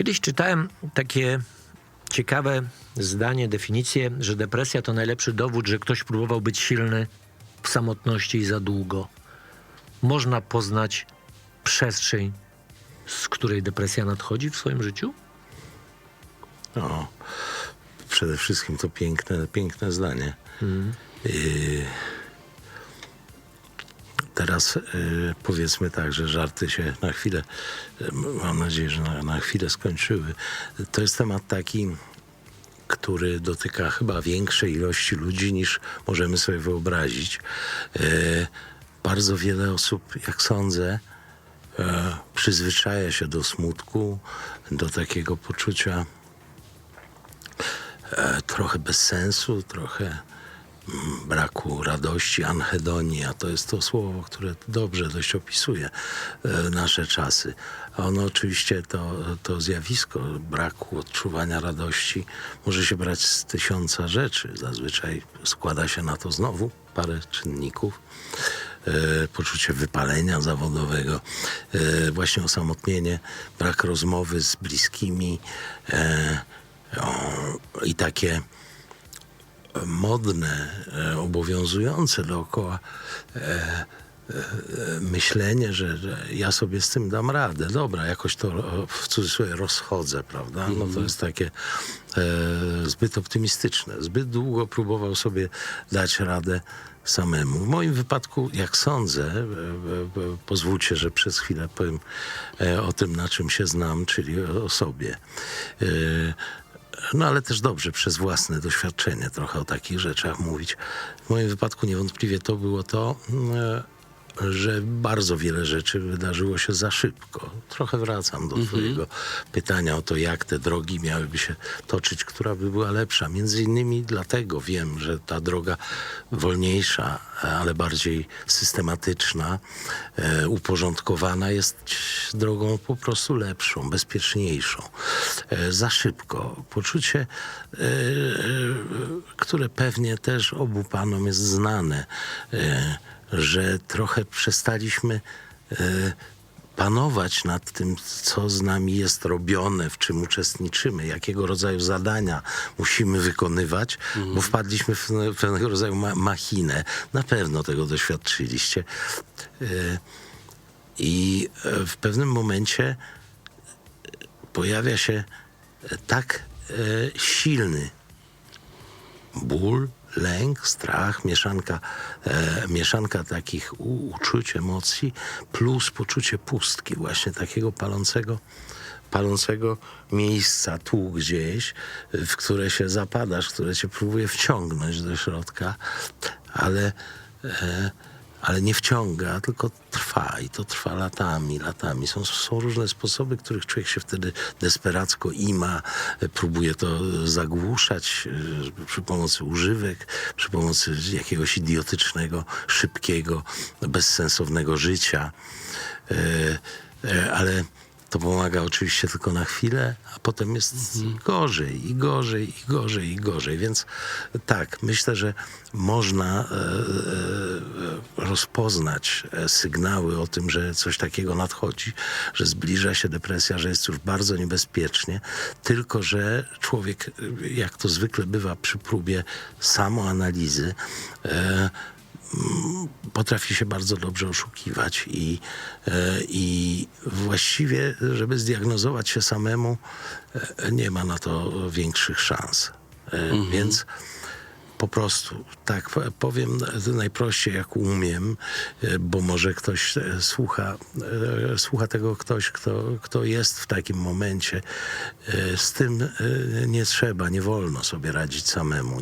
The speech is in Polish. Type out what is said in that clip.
Kiedyś czytałem takie ciekawe zdanie, definicję, że depresja to najlepszy dowód, że ktoś próbował być silny w samotności i za długo. Można poznać przestrzeń, z której depresja nadchodzi w swoim życiu? O, przede wszystkim to piękne, piękne zdanie. Y, teraz y, powiedzmy tak, że żarty się na chwilę, y, mam nadzieję, że na, na chwilę skończyły. To jest temat taki, który dotyka chyba większej ilości ludzi niż możemy sobie wyobrazić. Y, bardzo wiele osób, jak sądzę, przyzwyczaja się do smutku, do takiego poczucia trochę bez sensu, trochę braku radości, anhedonia. To jest to słowo, które dobrze dość opisuje e, nasze czasy. A ono oczywiście, to, to zjawisko braku odczuwania radości może się brać z tysiąca rzeczy. Zazwyczaj składa się na to znowu parę czynników. E, poczucie wypalenia zawodowego, e, właśnie osamotnienie, brak rozmowy z bliskimi i takie modne, e, obowiązujące dookoła e, e, myślenie, że, że ja sobie z tym dam radę. Dobra, jakoś to w cudzysłowie rozchodzę, prawda? No to jest takie e, zbyt optymistyczne. Zbyt długo próbował sobie dać radę samemu. W moim wypadku, jak sądzę, e, e, e, pozwólcie, że przez chwilę powiem o tym, na czym się znam, czyli o, o sobie. E, no ale też dobrze przez własne doświadczenie trochę o takich rzeczach mówić. W moim wypadku niewątpliwie to było to, mm, że bardzo wiele rzeczy wydarzyło się za szybko. Trochę wracam do twojego pytania o to, jak te drogi miałyby się toczyć, która by była lepsza. Między innymi dlatego wiem, że ta droga wolniejsza, ale bardziej systematyczna, e, uporządkowana jest drogą po prostu lepszą, bezpieczniejszą. E, za szybko. Poczucie, e, które pewnie też obu panom jest znane, że trochę przestaliśmy e, panować nad tym, co z nami jest robione, w czym uczestniczymy, jakiego rodzaju zadania musimy wykonywać, bo wpadliśmy w pewnego rodzaju ma- machinę. Na pewno tego doświadczyliście. E, I e, w pewnym momencie pojawia się tak silny ból, lęk, strach, mieszanka, e, mieszanka takich u, uczuć, emocji, plus poczucie pustki, właśnie takiego palącego, palącego miejsca tu gdzieś, w które się zapadasz, które cię próbuje wciągnąć do środka, ale e, ale nie wciąga, tylko trwa i to trwa latami, latami. Są, są różne sposoby, których człowiek się wtedy desperacko ima, próbuje to zagłuszać przy pomocy używek, przy pomocy jakiegoś idiotycznego, szybkiego, bezsensownego życia. E, e, ale to pomaga oczywiście tylko na chwilę, a potem jest gorzej i gorzej i gorzej i gorzej. Więc tak, myślę, że można e, e, rozpoznać e, sygnały o tym, że coś takiego nadchodzi, że zbliża się depresja, że jest już bardzo niebezpiecznie, tylko że człowiek, jak to zwykle bywa przy próbie samoanalizy, e, potrafi się bardzo dobrze oszukiwać i, e, i właściwie, żeby zdiagnozować się samemu, e, nie ma na to większych szans. E, Więc po prostu, tak powiem najprościej jak umiem, bo może ktoś słucha, słucha tego ktoś, kto, kto jest w takim momencie. Z tym nie trzeba, nie wolno sobie radzić samemu.